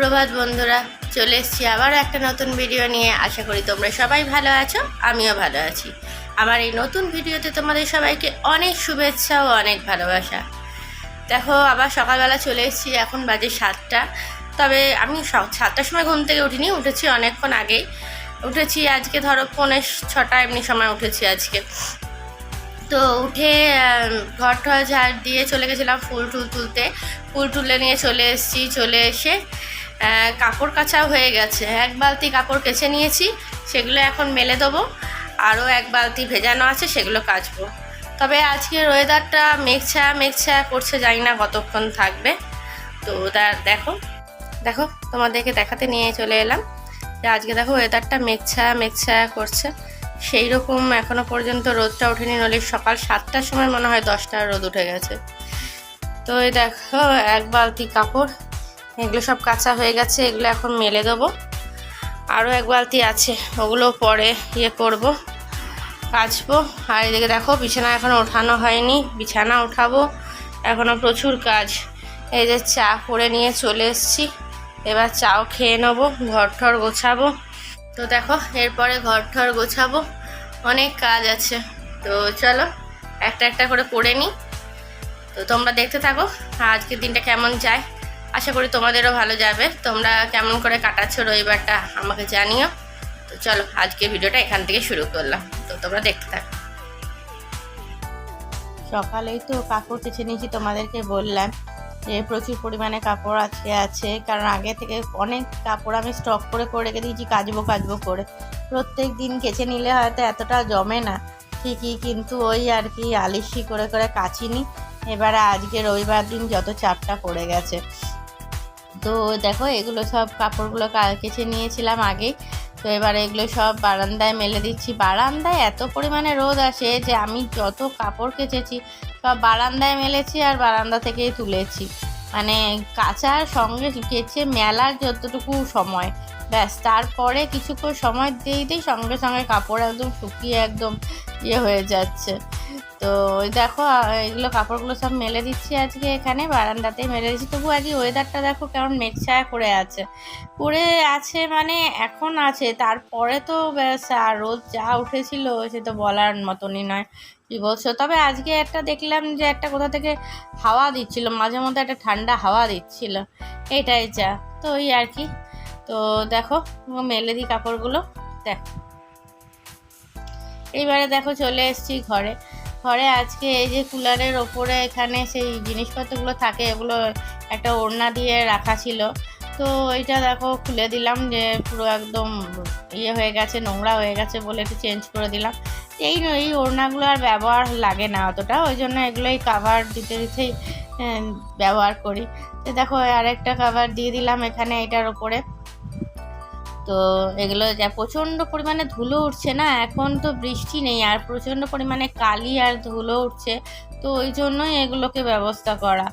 সুপ্রভাত বন্ধুরা, চলে এসেছি আবার একটা নতুন ভিডিও নিয়ে। আশা করি তোমরা সবাই ভালো আছো, আমিও ভালো আছি। আমার এই নতুন ভিডিওতে তোমাদের সবাইকে অনেক শুভেচ্ছা ও অনেক ভালোবাসা। দেখো, আবার সকালবেলা চলে এসেছি, এখন বাজে সাতটা। তবে আমি সাতটার সময় ঘুম থেকে উঠিনি, উঠেছি অনেকক্ষণ আগেই। উঠেছি আজকে ধরো পৌনে ছটা এমনি সময় উঠেছি আজকে। তো উঠে ঘর ঝাড় দিয়ে চলে গেছিলাম ফুল টুল তুলতে। ফুল তুলে নিয়ে চলে এসেছি, চলে এসে কাপড় কাচাও হয়ে গেছে। এক বালতি কাপড় কেচে নিয়েছি, সেগুলো এখন মেলে দেবো। আরও এক বালতি ভেজানো আছে, সেগুলো কাচবো। তবে আজকের ওয়েদারটা মেঘছা মেঘছা করছে, জানি না কতক্ষণ থাকবে। তো দেখো দেখো, তোমাদেরকে দেখাতে নিয়ে চলে এলাম যে আজকে দেখো ওয়েদারটা মেঘছা মেঘছা করছে। সেই রকম এখনও পর্যন্ত রোদটা ওঠেনি নলে সকাল সাতটার সময় মনে হয় দশটার রোদ উঠে গেছে। তো এই দেখো, এক বালতি কাপড়। এগুলো সব কাঁচা হয়ে গেছে, এগুলো এখন মেলে দেবো। আরও এক বালতি আছে, ওগুলো পরে ইয়ে করব, কাচবো। আর এদিকে দেখো, বিছানা এখনও ওঠানো হয়নি, বিছানা ওঠাবো। এখনও প্রচুর কাজ। এই যে চা করে নিয়ে চলে এসছি, এবার চাও খেয়ে নেব ঘর ঠর গোছাবো। তো দেখো, এরপরে ঘর ঠর গোছাবো, অনেক কাজ আছে। তো চলো, একটা একটা করে করে নিই। তো তোমরা দেখতে থাকো, আজকের দিনটা কেমন যায়। আশা করি তোমাদেরও ভালো যাবে। তোমরা কেমন করে কাটাচ্ছ রবিবারটা আমাকে জানিও। তো চলো আজকে ভিডিওটা এখান থেকে শুরু করলাম। তো তোমরা দেখতে থাকো। সকালেই তো কাপড় কেচে নিয়েছি তোমাদেরকে বললাম যে প্রচুর পরিমাণে কাপড় আজকে আছে। কারণ আগে থেকে অনেক কাপড় আমি স্টক করে করে রেখে দিয়েছি, কাচবো কাচবো করে। প্রত্যেক দিন কেচে নিলে হয়তো এতটা জমে না। ঠিকই কিন্তু ওই আর কি আলিশি করে করে কাচিনি। এবারে আজকে রবিবার দিন যত চাপটা পড়ে গেছে। তো দেখো, এগুলো সব কাপড়গুলো কেচে নিয়েছিলাম আগে তো এবার এগুলো সব বারান্দায় মেলে দিচ্ছি। বারান্দায় এত পরিমাণে রোদ আসে যে আমি যত কাপড় কেচেছি, সব বারান্দায় মেলেছি আর বারান্দা থেকেই তুলেছি। মানে কাঁচার সঙ্গে কেচে মেলার যতটুকু সময়, ব্যাস, তারপরে কিছুক্ষণ সময় দিয়ে দিই সঙ্গে সঙ্গে কাপড় একদম শুকিয়ে একদম ইয়ে হয়ে যাচ্ছে। তো দেখো, এগুলো কাপড়গুলো সব মেলে দিচ্ছি আজকে এখানে, বারান্দাতেই মেলে দিচ্ছি। তবু আজকে ওয়েদারটা দেখো কেমন মেঘছায়া করে আছে। করে আছে মানে এখন আছে, তারপরে তো ব্যাস, আর রোদ যা উঠেছিল সে তো বলার মতনই নয়। কি বলছো? তবে আজকে একটা দেখলাম যে একটা কোথা থেকে হাওয়া দিচ্ছিল, মাঝে মধ্যে একটা ঠান্ডা হাওয়া দিচ্ছিল। এটাই যা, তো ওই আর কি। তো দেখো, মেলে দিই কাপড়গুলো, দেখো। এইবারে দেখো চলে এসেছি ঘরে। ঘরে আজকে এই যে কুলারের ওপরে এখানে সেই জিনিসপত্রগুলো থাকে, এগুলো একটা ওড়না দিয়ে রাখা ছিল। তো এটা দেখো খুলে দিলাম যে পুরো একদম ইয়ে হয়ে গেছে, নোংরা হয়ে গেছে বলে একটু চেঞ্জ করে দিলাম। এই এই ওড়নাগুলো আর ব্যবহার লাগে না অতটা, ওই জন্য এগুলোই কাভার দিতে, দিতেই ব্যবহার করি। তো দেখো আরেকটা কাভার দিয়ে দিলাম এখানে এটার ওপরে। তো এগুলো যা প্রচণ্ড পরিমাণে ধুলো উঠছে না, এখন তো বৃষ্টি নেই আর প্রচণ্ড পরিমাণে কালি আর ধুলো উঠছে, তো ওই জন্যই এগুলোকে ব্যবস্থা করা।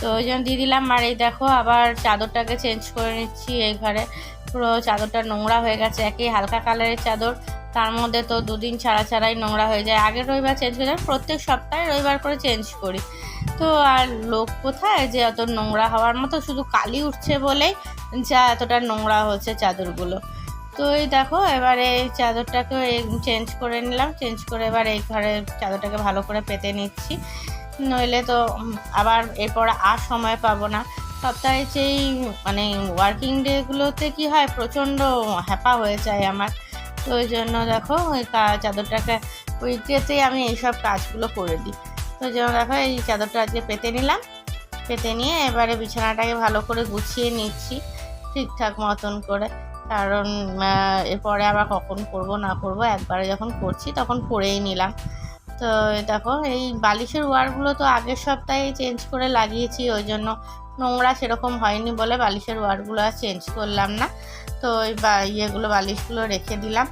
তো ওই জন্য দিয়ে দিলাম, আর এই দেখো আবার চাদরটাকে চেঞ্জ করে নিচ্ছি এই ঘরে। পুরো চাদরটা নোংরা হয়ে গেছে, একই হালকা কালারের চাদর। তার মধ্যে তো দুদিন ছাড়া ছাড়াই নোংরা হয়ে যায়। আগের রবিবার চেঞ্জ করে যায় প্রত্যেক সপ্তাহে রবিবার করে চেঞ্জ করি। তো আর লোক কোথায় যে অত নোংরা হওয়ার মতো? শুধু কালি উঠছে বলেই যা এতটা নোংরা হচ্ছে চাদরগুলো। তো এই দেখো, এবারে এই চাদরটাকে চেঞ্জ করে নিলাম। চেঞ্জ করে এবার এই ঘরে চাদরটাকে ভালো করে পেতে নিচ্ছি। নইলে তো আবার এরপর আর সময় পাবো না। সপ্তাহে যেই মানে ওয়ার্কিং ডেগুলোতে কি হয়, প্রচণ্ড হ্যাপা হয়ে যায় আমার। তো ওই জন্য দেখো ওই চাদরটাকে উইকেতেই আমি এইসব কাজগুলো করে দিই। তো ওই জন্য দেখো এই চাদরটা আজকে পেতে নিলাম। পেতে নিয়ে এবারে বিছানাটাকে ভালো করে গুছিয়ে নিচ্ছি ঠিকঠাক মতন করে। কারণ এরপরে আবার কখন করব না করব একবারে যখন করছি তখন করেই নিলাম। তো দেখো এই বালিশের ওয়ারগুলো তো আগের সপ্তাহে চেঞ্জ করে লাগিয়েছি, ওই জন্য নোংরা সেরকম হয়নি বলে বালিশের ওয়ারগুলো আর চেঞ্জ করলাম না। তো ওই বা, ইয়েগুলো বালিশগুলো রেখে দিলাম।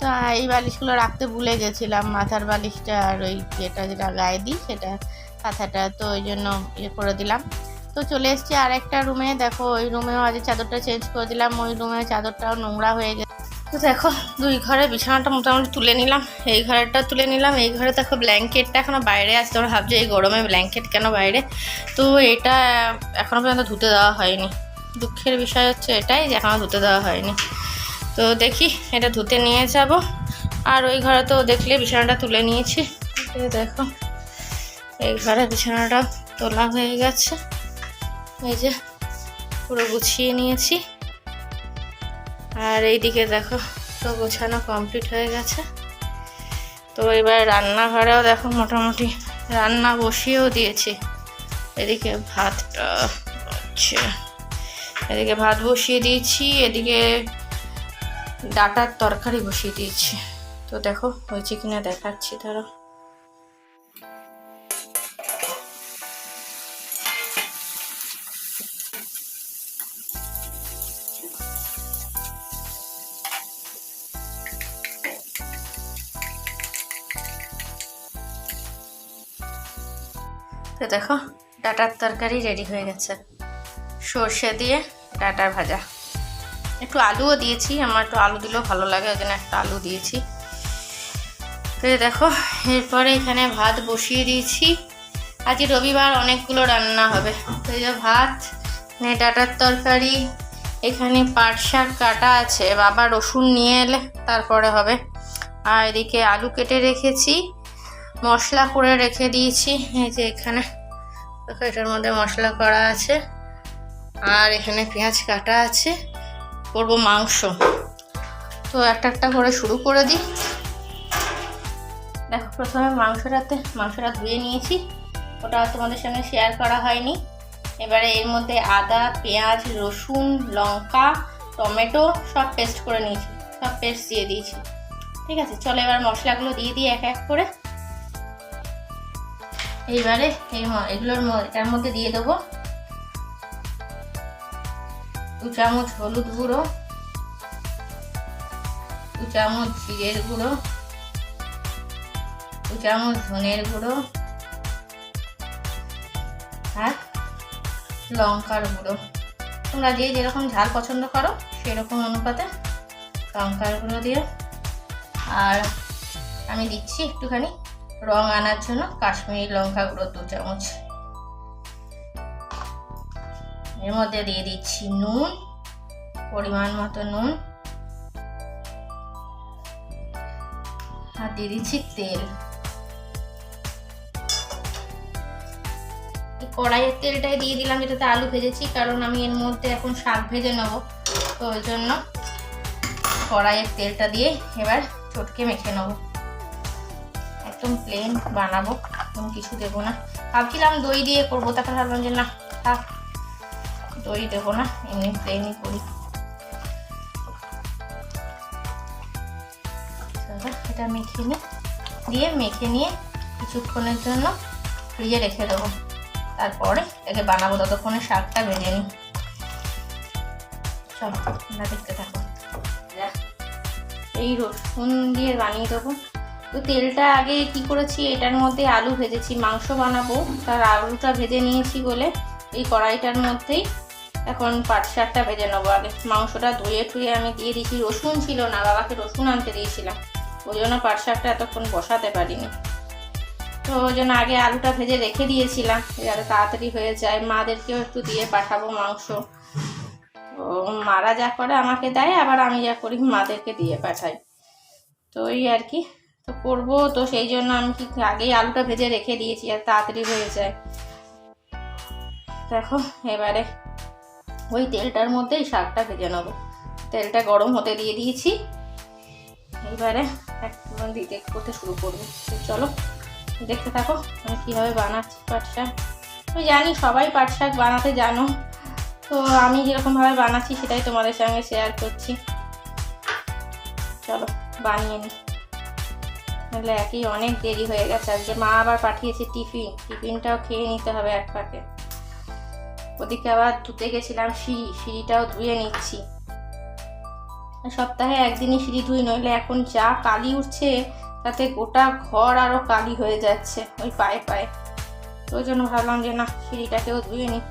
তো এই বালিশগুলো রাখতে ভুলে গেছিলাম। মাথার বালিশটা আর ওই যেটা যেটা গায়ে দিই, সেটা কাঁথাটা তো ওই জন্য ইয়ে করে দিলাম। তো চলে এসেছি আর একটা রুমে। দেখো, ওই রুমেও আজ চাদরটা চেঞ্জ করে দিলাম। ওই রুমে চাদরটাও নোংরা হয়ে গেছে। তো দেখো, দুই ঘরে বিছানাটা মোটামুটি তুলে নিলাম। এই ঘরেরটা তুলে নিলাম। এই ঘরে দেখো ব্ল্যাঙ্কেটটা এখনও বাইরে আছে। তোমরা ভাবছ, এই গরমে ব্ল্যাঙ্কেট কেন বাইরে? তো এটা এখনও পর্যন্ত ধুতে দেওয়া হয়নি। দুঃখের বিষয় হচ্ছে এটাই যে এখনও ধুতে দেওয়া হয়নি। তো দেখি, এটা ধুতে নিয়ে যাব। আর ওই ঘরে তো দেখলে বিছানাটা তুলে নিয়েছি। দেখো, এই ঘরে বিছানাটা তোলা হয়ে গেছে। এই যে পুরো গুছিয়ে নিয়েছি। আর এইদিকে দেখো তো গোছানো কমপ্লিট হয়ে গেছে। তো এবার রান্নাঘরেও দেখো মোটামুটি রান্না বসিয়েও দিয়েছি। এদিকে ভাতটা আচ্ছা এদিকে ভাত বসিয়ে দিয়েছি, এদিকে ডাটার তরকারি বসিয়ে দিয়েছি। তো দেখো, হয়েছে কিনা দেখাচ্ছি, ধরো। তো দেখো, ডাটার তরকারি রেডি হয়ে গেছে। সর্ষে দিয়ে ডাটার ভাজা। একটু আলুও দিয়েছি, আমার একটু আলু দিলেও ভালো লাগে, ওই জন্য একটা আলু দিয়েছি। তো দেখো, এরপরে এখানে ভাত বসিয়ে দিয়েছি। আজ রবিবার অনেকগুলো রান্না হবে। তো এই যে ভাত ডাটার তরকারি, এখানে পাট শাক কাটা আছে, বাবা রসুন নিয়ে এলে তারপরে হবে। আর এদিকে আলু কেটে রেখেছি, মশলা করে রেখে দিয়েছি, এই যে এখানে। দেখো এটার মধ্যে মশলা করা আছে। আর এখানে পেঁয়াজ কাটা আছে, করব মাংস। তো একটা একটা করে শুরু করে দিই। দেখো, প্রথমে মাংসটাতে, মাংসটা ধুয়ে নিয়েছি। ওটা তোমাদের সঙ্গে শেয়ার করা হয়নি। এবারে এর মধ্যে আদা, পেঁয়াজ, রসুন, লঙ্কা, টমেটো সব পেস্ট করে নিয়েছি, সব পেস্ট দিয়ে দিয়েছি। ঠিক আছে, চলো এবার মশলাগুলো দিয়ে দিই এক এক করে। এইবারে এই এগুলোর এটার মধ্যে দিয়ে দেবো দু চামচ হলুদ গুঁড়ো, দু চামচ জিরের গুঁড়ো, দু চামচ ধনের গুঁড়ো আর লঙ্কার গুঁড়ো। তোমরা যে যেরকম ঝাল পছন্দ করো, সেরকম অনুপাতে লঙ্কার গুঁড়ো দিও। আর আমি দিচ্ছি একটুখানি রং আনার জন্য কাশ্মীরি লঙ্কা গুঁড়ো দু চামচ। এর মধ্যে দিয়ে দিচ্ছি নুন, পরিমাণ মতো নুন। আর দিয়ে দিচ্ছি তেল। কড়াইয়ের তেলটাই দিয়ে দিলাম যেটাতে আলু ভেজেছি, কারণ আমি এর মধ্যে এখন শাক ভেজে নেব। তো ওই জন্য কড়াইয়ের তেলটা দিয়ে এবার চটকে মেখে নেব। একদম প্লেন বানাবো একদম কিছু দেবো না। ভাবছিলাম দই দিয়ে করব, তারপর ভাবলাম যে না, থাক। দই দেবো না, এমনি প্লেনই করি। এটা মেখে নিই। দিয়ে মেখে নিয়ে কিছুক্ষণের জন্য ফ্রিজে রেখে দেবো। তারপরে এটাকে বানাবো, ততক্ষণে শাকটা ভেজে নিই। দেখতে থাকো। এই রসুন দিয়ে বানিয়ে দেবো। তো তেলটা আগে কি করেছি, এটার মধ্যে আলু ভেজেছি, মাংস বানাবো। তার আলুটা ভেজে নিয়েছি বলে এই কড়াইটার মধ্যেই এখন পাট শাকটা ভেজে নেব। আগে মাংসটা ধুয়ে টুয়ে আমি দিয়ে দিয়েছি রসুন ছিল না? বাবাকে রসুন আনতে দিয়েছিলাম। ওই জন্য পাট শাকটা এতক্ষণ বসাতে পারিনি। তো ওই জন্য আগে আলুটা ভেজে রেখে দিয়েছিলাম। যাতে তাড়াতাড়ি হয়ে যায়। মাদেরকেও একটু দিয়ে পাঠাবো মাংস। ও মারা যা করে আমাকে দেয়, আবার আমি যা করি মাদেরকে দিয়ে পাঠাই। তো এই আর কি। তো করব তো সেই জন্য আমি কি আগেই আলুটা ভেজে রেখে দিয়েছি আর তাড়াতাড়ি হয়ে যায়। দেখো, এবারে ওই তেলটার মধ্যেই শাকটা ভেজে নেব। তেলটা গরম হতে দিয়ে দিয়েছি। এবারে একটু দিতে করতে শুরু করব। চলো, দেখতে থাকো আমি কীভাবে বানাচ্ছি পাট শাক। আমি জানি সবাই পাট শাক বানাতে জানো। তো আমি যেরকমভাবে বানাচ্ছি সেটাই তোমাদের সঙ্গে শেয়ার করছি। চলো, বানিয়ে নিই নাহলে একই অনেক দেরি হয়ে গেছে। আজকে মা আবার পাঠিয়েছে টিফিন টিফিনটাও খেয়ে নিতে হবে এক পাকে ওদিকে আবার ধুতে গেছিলাম সিঁড়ি সিঁড়িটাও ধুয়ে নিচ্ছি। সপ্তাহে একদিনই সিঁড়ি ধুই, নইলে এখন যা কালি উঠছে, তাতে গোটা ঘর আরও কালি হয়ে যাচ্ছে, ওই পায়ে পায়ে। তো ওই জন্য ভাবলাম যে না, সিঁড়িটাকেও ধুয়ে নিই।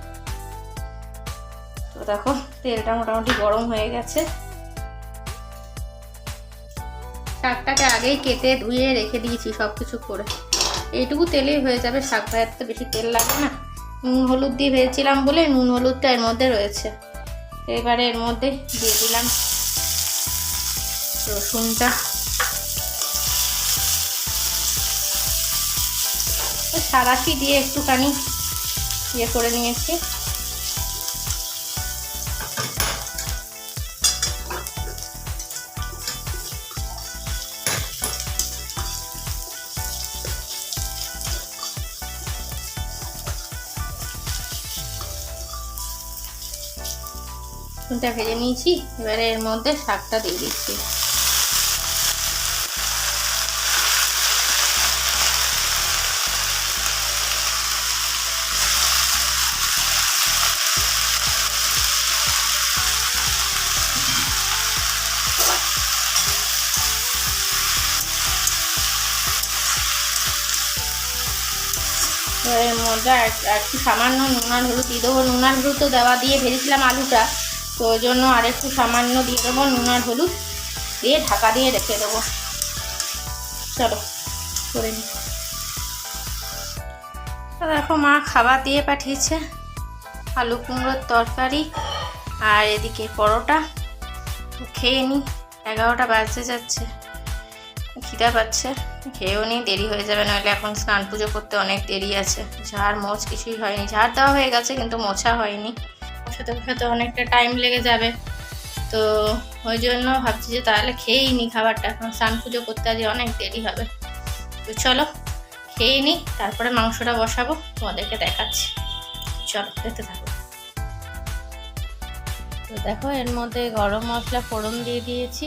তো দেখো, তেলটা মোটামুটি গরম হয়ে গেছে। শাকটাকে আগেই কেটে ধুয়ে রেখে দিয়েছি সব কিছু করে। এইটুকু তেলেই হয়ে যাবে, শাক ভাজাতে বেশি তেল লাগে না। নুন হলুদ দিয়ে ভেজেছিলাম বলে নুন হলুদটা এর মধ্যে রয়েছে। এবারে এর মধ্যে দিয়ে দিলাম রসুনটা। সারাশি দিয়ে একটুখানি ইয়ে করে নিয়েছি। রসুনটা ভেজে নিয়েছি। এবারে এর মধ্যে শাকটা দিয়ে দিচ্ছি। এর মধ্যে আর আর একটু সামান্য নুন আর হলুদ দিয়ে দেবো। নুন আর হলুদ তো দেওয়া দিয়ে ভেজেছিলাম আলুটা। তো ওই জন্য আর একটু সামান্য দিয়ে দেবো, নুন আর হলুদ দিয়ে ঢাকা দিয়ে রেখে দেবো। চলো, করে নি তো দেখো মা খাবার দিয়ে পাঠিয়েছে, আলু কুমড়োর তরকারি আর এদিকে পরোটা। খেয়ে নিই, এগারোটা বাজতে যাচ্ছে। খিদা পাচ্ছে, খেয়েও নিই, দেরি হয়ে যাবে নইলে এখন স্নান পুজো করতে অনেক দেরি আছে। ঝাড় মোছ কিছুই হয়নি, ঝাড় দেওয়া হয়ে গেছে কিন্তু মোছা হয়নি। মোছাতে মোছাতে অনেকটা টাইম লেগে যাবে। তো ওই জন্য ভাবছি যে তাহলে খেয়েই নিই খাবারটা। এখন স্নান পুজো করতে আজ অনেক দেরি হবে। তো চলো, খেয়ে নিই তারপরে মাংসটা বসাবো, তোমাদেরকে দেখাচ্ছি। চলো, দেখতে থাকো। তো দেখো, এর মধ্যে গরম মশলা ফোড়ন দিয়ে দিয়েছি।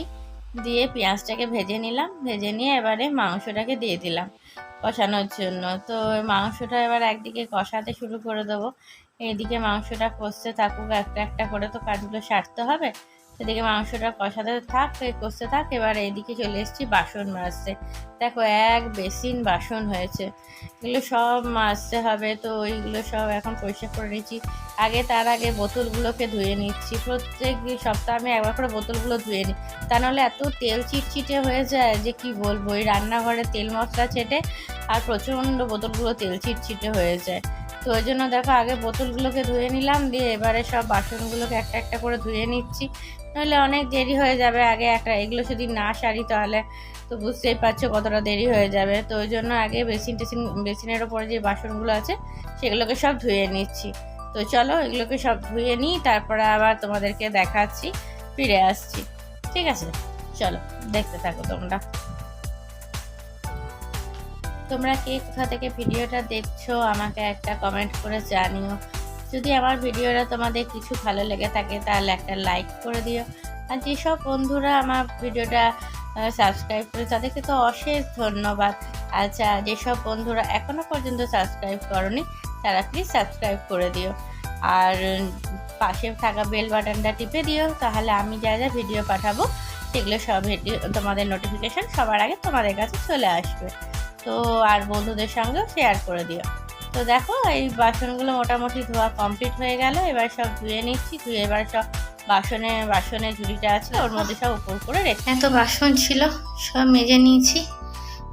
দিয়ে পেঁয়াজটাকে ভেজে নিলাম। ভেজে নিয়ে এবারে মাংসটাকে দিয়ে দিলাম কষানোর জন্য। তো মাংসটা এবার একদিকে কষাতে শুরু করে দেবো। এইদিকে মাংসটা কষতে থাকুক, একটা একটা করে তো কাজগুলো সারতে হবে। এদিকে মাংসটা কষাতে থাক কষতে থাক, এবার এইদিকে চলে এসেছি বাসন মাজতে। দেখো এক বেসিন বাসন হয়েছে। এগুলো সব মাজতে হবে, তো ওইগুলো সব এখন পরিষ্কার করে নিচ্ছি। আগে তার আগে বোতলগুলোকে ধুয়ে নিচ্ছি। প্রত্যেক সপ্তাহে আমি একবার করে বোতলগুলো ধুয়ে নিই। তা নাহলে এত তেল চিটচিটে হয়ে যায় যে কি বলব? ওই রান্নাঘরে তেল মশলা ছেটে আর প্রচণ্ড বোতলগুলো তেল চিটচিটে হয়ে যায়। তো ওই জন্য দেখো আগে বোতলগুলোকে ধুয়ে নিলাম, দিয়ে এবারে সব বাসনগুলোকে একটা একটা করে ধুয়ে নিচ্ছি। নাহলে অনেক দেরি হয়ে যাবে আগে একটা, এগুলো যদি না সারি তাহলে তো বুঝতেই পারছ কতটা দেরি হয়ে যাবে। তো ওই জন্য আগে বেসিন টেসিন, বেসিনের ওপরে যে বাসনগুলো আছে সেগুলোকে সব ধুয়ে নিচ্ছি। তো চলো এগুলোকে সব ধুয়ে নিই, তারপরে আবার তোমাদেরকে দেখাচ্ছি, ফিরে আসছি। ঠিক আছে? চলো, দেখতে থাকো তোমরা। তোমরা কে কোথা থেকে ভিডিওটা দেখছ, আমাকে একটা কমেন্ট করে জানিও। যদি আমার ভিডিওটা তোমাদের কিছু ভালো লেগে থাকে, তাহলে একটা লাইক করে দিও। আর যেসব বন্ধুরা আমার ভিডিওটা সাবস্ক্রাইব করে, তাদেরকে তো অশেষ ধন্যবাদ। আচ্ছা যেসব বন্ধুরা এখনও পর্যন্ত সাবস্ক্রাইব করনি, তারা প্লিজ সাবস্ক্রাইব করে দিও। আর পাশে থাকা বেল বাটনটা টিপে দিও, তাহলে আমি যা যা ভিডিও পাঠাবো, সেগুলো সব ভিডিও তোমাদের নোটিফিকেশান সবার আগে তোমাদের কাছে চলে আসবে। তো আর বন্ধুদের সঙ্গেও শেয়ার করে দিও। তো দেখো, এই বাসনগুলো মোটামুটি ধোয়া কমপ্লিট হয়ে গেল। এবার সব ধুয়ে নিচ্ছি, ধুয়ে এবার সব বাসনে বাসনে ঝুড়িটা আছে, ওর মধ্যে সব উপর করে রেখে এত বাসন ছিল, সব মেজে নিয়েছি।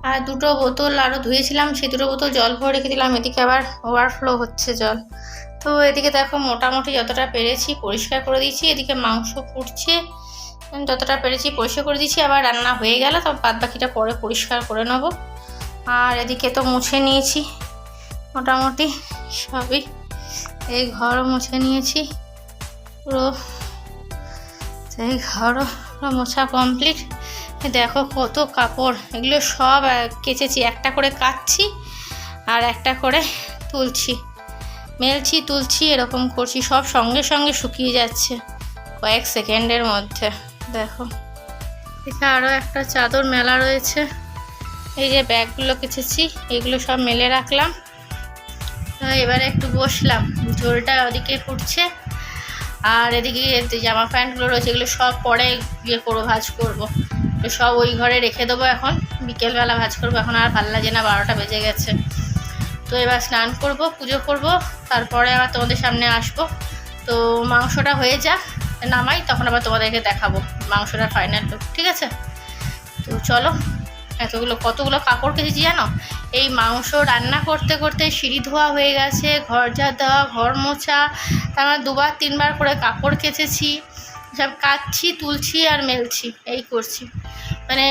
আর দুটো বোতল আরও ধুয়েছিলাম, সেই দুটো বোতল জল ভরে রেখে দিলাম, এদিকে আবার ওভারফ্লো হচ্ছে জল। তো এদিকে দেখো, মোটামুটি যতটা পেরেছি পরিষ্কার করে দিয়েছি, এদিকে মাংস ফুটছে যতটা পেরেছি পরিষ্কার করে দিয়েছি, আবার রান্না হয়ে গেল, তো বাদ বাকিটা পরে পরিষ্কার করে নেব। আর এদিকে তো মুছে নিয়েছি, মোটামুটি সবই। এই ঘরও মুছে নিয়েছি, পুরো এই ঘরও মোছা কমপ্লিট দেখো কত কাপড়, এগুলো সব কেচেছি, একটা করে কাচ্ছি আর একটা করে তুলছি। মেলছি, তুলছি, এরকম করছি, সব সঙ্গে সঙ্গে শুকিয়ে যাচ্ছে কয়েক সেকেন্ডের মধ্যে। দেখো, এখানে আরও একটা চাদর মেলা রয়েছে। এই যে ব্যাগগুলো কেচেছি, এগুলো সব মেলে রাখলাম। তো এবারে একটু বসলাম, ঝোলটা ওদিকে ফুটছে। আর এদিকে জামা প্যান্টগুলো রয়েছে, এগুলো সব পরে ইয়ে করব ভাজ করব। তো সব ওই ঘরে রেখে দেবো এখন, বিকেলবেলা ভাজ করব। এখন আর ভালো লাগে না, বারোটা বেজে গেছে। তো এবার স্নান করব, পুজো করব, তারপরে আবার তোমাদের সামনে আসব। তো মাংসটা হয়ে যাক, নামাই, তখন আবার তোমাদেরকে দেখাবো মাংসটা ফাইনাল ঠিক আছে? তো চলো। এতগুলো, কতগুলো কাপড় কেচেছি জানো? এই মাংস রান্না করতে করতে সিঁড়ি ধোয়া হয়ে গেছে, ঘর ঝাড় দেওয়া, ঘর মোছা তারপর দুবার, তিনবার করে কাপড় কেচেছি, সব কাচ্ছি তুলছি আর মেলছি, এই করছি। মানে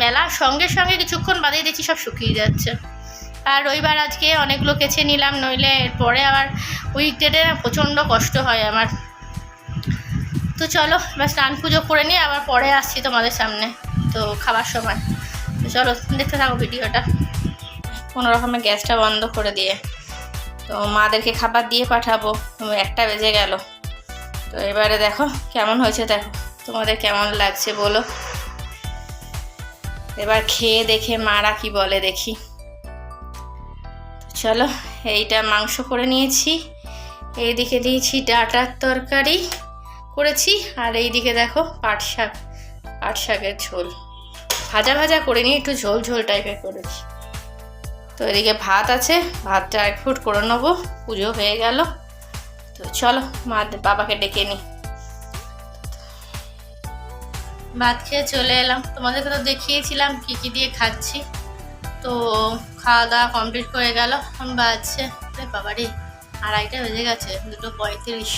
মেলার সঙ্গে সঙ্গে কিছুক্ষণ বাদেই দেখছি সব শুকিয়ে যাচ্ছে। আর রবিবার আজকে অনেকগুলো কেচে নিলাম, নইলে পরে আবার উইকডেতে না প্রচণ্ড কষ্ট হয় আমার। তো চলো, এবার স্নান পুজো করে নিয়ে আবার পরে আসছি তোমাদের সামনে। তো খাবার সময়। চলো, দেখতে থাকো ভিডিওটা। কোনো রকমের গ্যাসটা বন্ধ করে দিয়ে। তো মাদেরকে খাবার দিয়ে পাঠাবো। একটা বেজে গেল। তো এবারে দেখো, কেমন হয়েছে দেখো। তোমাদের কেমন লাগছে বলো। এবার খেয়ে দেখে মারা কি বলে দেখি। চলো, এইটা মাংস করে নিয়েছি। এইদিকে দিয়েছি ডাটার তরকারি করেছি। আর এইদিকে দেখো পাট শাক, পাট শাকের ঝোল। ভাজা ভাজা করে নিয়ে একটু ঝোল ঝোল টাইপের করেছি। তো এদিকে ভাত আছে, ভাতটা এক ফুট করে নেব, পুজো হয়ে গেল। তো চলো, মা বাবাকে ডেকে নিই ভাত খেয়ে চলে এলাম। তোমাদেরকে তো দেখিয়েছিলাম কী কী দিয়ে খাচ্ছি। তো খাওয়া দাওয়া কমপ্লিট করে গেল, এখন বাজছে বাবারে, আড়াইটা বেজে গেছে, দুটো পঁয়ত্রিশ।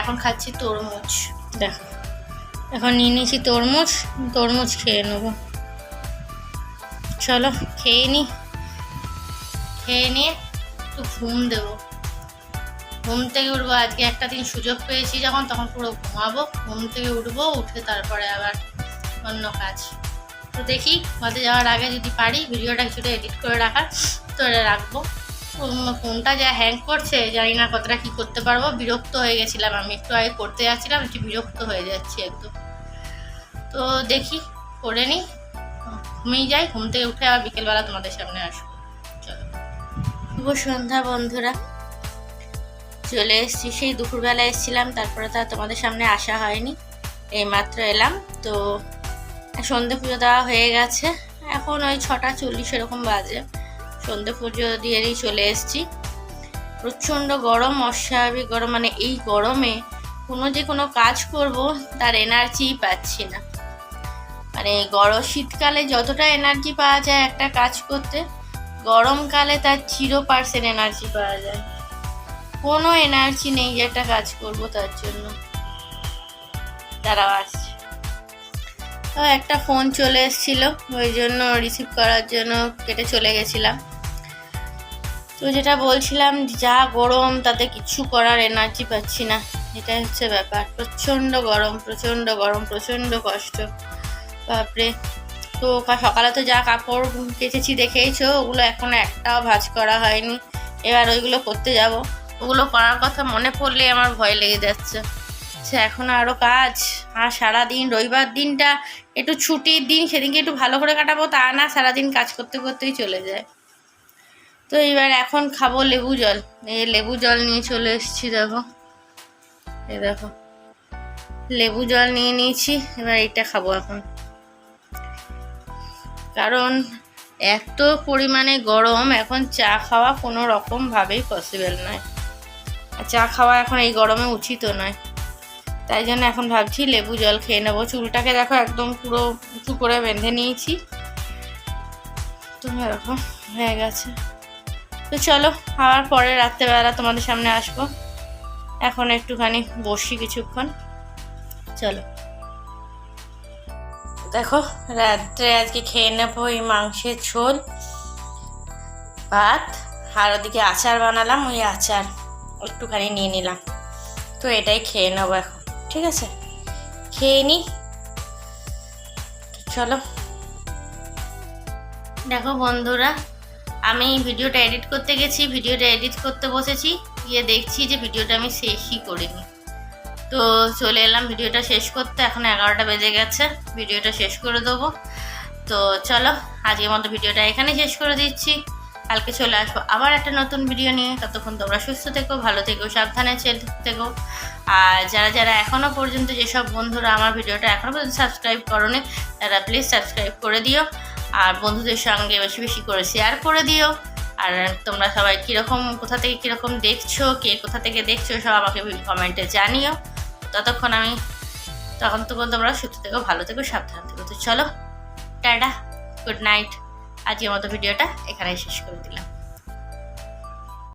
এখন খাচ্ছি তরমুজ। দেখো। এখন নিয়ে নিয়েছি তরমুজ তরমুজ খেয়ে নেব। চলো, খেয়ে নি। খেয়ে নিয়ে একটু ঘুম দেবো। ঘুম থেকে উঠবো, আজকে একটা দিন সুযোগ পেয়েছি যখন, তখন পুরো ঘুমাবো। ঘুম থেকে উঠবো, উঠে তারপরে আবার অন্য কাজ। তো দেখি ঘরে যাওয়ার আগে যদি পারি, ভিডিওটা কিছুটা এডিট করে রাখার। তো রাখব। ফোনটা যা হ্যাং করছে, জানি না কতটা কি করতে পারব। বিরক্ত হয়ে গেছিলাম, আমি একটু আগে করতে যাচ্ছিলাম, একটু বিরক্ত হয়ে যাচ্ছি একদম। তো দেখি, করে নিই। ঘুমিয়ে যাই, ঘুম থেকে উঠে আবার বিকেলবেলা তোমাদের সামনে আসব। চলো। শুভ সন্ধ্যা, বন্ধুরা। চলে এসেছি। সেই দুপুরবেলা এসেছিলাম, তারপরে তো তোমাদের সামনে আসা হয়নি। এইমাত্র এলাম। তো সন্ধে পুজো দেওয়া হয়ে গেছে। এখন ওই ছটা চল্লিশ এরকম বাজে। সন্ধে পুজো দিয়েই চলে এসেছি। প্রচণ্ড গরম, অস্বাভাবিক গরম মানে এই গরমে কোনো যে কোনো কাজ করব, তার এনার্জিই পাচ্ছি না। মানে গরম শীতকালে যতটা এনার্জি পাওয়া যায় একটা কাজ করতে, গরমকালে তার জিরো পার্সেন্ট এনার্জি পাওয়া যায়। কোনো এনার্জি নেই যে একটা কাজ করব তার জন্য। তারাও আসছে। তো একটা ফোন চলে এসেছিল, ওই জন্য রিসিভ করার জন্য কেটে চলে গেছিলাম। তো যেটা বলছিলাম, যা গরম, তাতে কিছু করার এনার্জি পাচ্ছি না। এটাই হচ্ছে ব্যাপার। প্রচণ্ড গরম প্রচণ্ড গরম, প্রচণ্ড কষ্ট। বাপরে। তো সকালে তো যা কাপড় কেচেছি দেখেইছো, ওগুলো এখনও একটাও ভাঁজ করা হয়নি। এবার ওইগুলো করতে যাব। ওগুলো করার কথা মনে পড়লে আমার ভয় লেগে যাচ্ছে। সে এখন আরও কাজ। আর সারাদিন রবিবার দিনটা, একটু ছুটির দিন, সেদিনকে একটু ভালো করে কাটাবো, তা না, সারাদিন কাজ করতে করতেই চলে যায়। তো এবার এখন খাব লেবু জল। এই লেবু জল নিয়ে চলে এসেছি, দেখো। এই দেখো। লেবু জল নিয়ে নিয়েছি, এবার এইটা খাব এখন। কারণ এত পরিমাণে গরম, এখন চা খাওয়া কোনো রকম ভাবেই পসিবল নয় চা খাওয়া এখন এই গরমে উচিতও নয়। তাই জন্য এখন ভাবছি লেবু জল খেয়ে নেব। চুলটাকে দেখো একদম পুরো উঁচু করে বেঁধে নিয়েছি। তুমি দেখো, হয়ে গেছে। তো চলো আবার পরে রাত্রেবেলা তোমাদের সামনে আসব। এখন একটুখানি বসি কিছুক্ষণ। চলো। দেখো, রাত্রে আজকে খেয়ে নেব এই মাংসের ঝোল। ভাত আর ওদিকে আচার বানালাম, ওই আচার একটুখানি নিয়ে নিলাম। তো এটাই খেয়ে নেব এখন, ঠিক আছে? খেয়ে নি? চলো। দেখো বন্ধুরা আমি ভিডিওটা এডিট করতে গেছি, ভিডিওটা এডিট করতে বসেছি, গিয়ে দেখছি যে ভিডিওটা আমি শেষই করিনি। তো চলে এলাম, ভিডিওটা শেষ করতে, এখন এগারোটা বেজে গেছে, ভিডিওটা শেষ করে দেবো। তো চলো, আজকের মতো ভিডিওটা এখানে শেষ করে দিচ্ছি। কালকে চলে আসব আবার একটা নতুন ভিডিও নিয়ে। ততক্ষণ তোমরা সুস্থ থেকো, ভালো থেকো, সাবধানে থেকো। আর যারা যারা এখনও পর্যন্ত যেসব বন্ধুরা আমার ভিডিওটা এখনও পর্যন্ত সাবস্ক্রাইব করোনি, তারা প্লিজ সাবস্ক্রাইব করে দিও। আর বন্ধুদের সঙ্গে বেশি বেশি করে শেয়ার করে দিও। আর তোমরা সবাই কীরকম, কোথা থেকে কীরকম দেখছ, কে কোথা থেকে দেখছ, সব আমাকে কমেন্টে জানিও। ততক্ষণ আমি, তখন তখন তোমরা সুস্থ থেকো, ভালো থেকো, সাবধান থেকো। তো চলো, টাটা গুড নাইট আজকের মতো ভিডিওটা এখানেই শেষ করে দিলাম।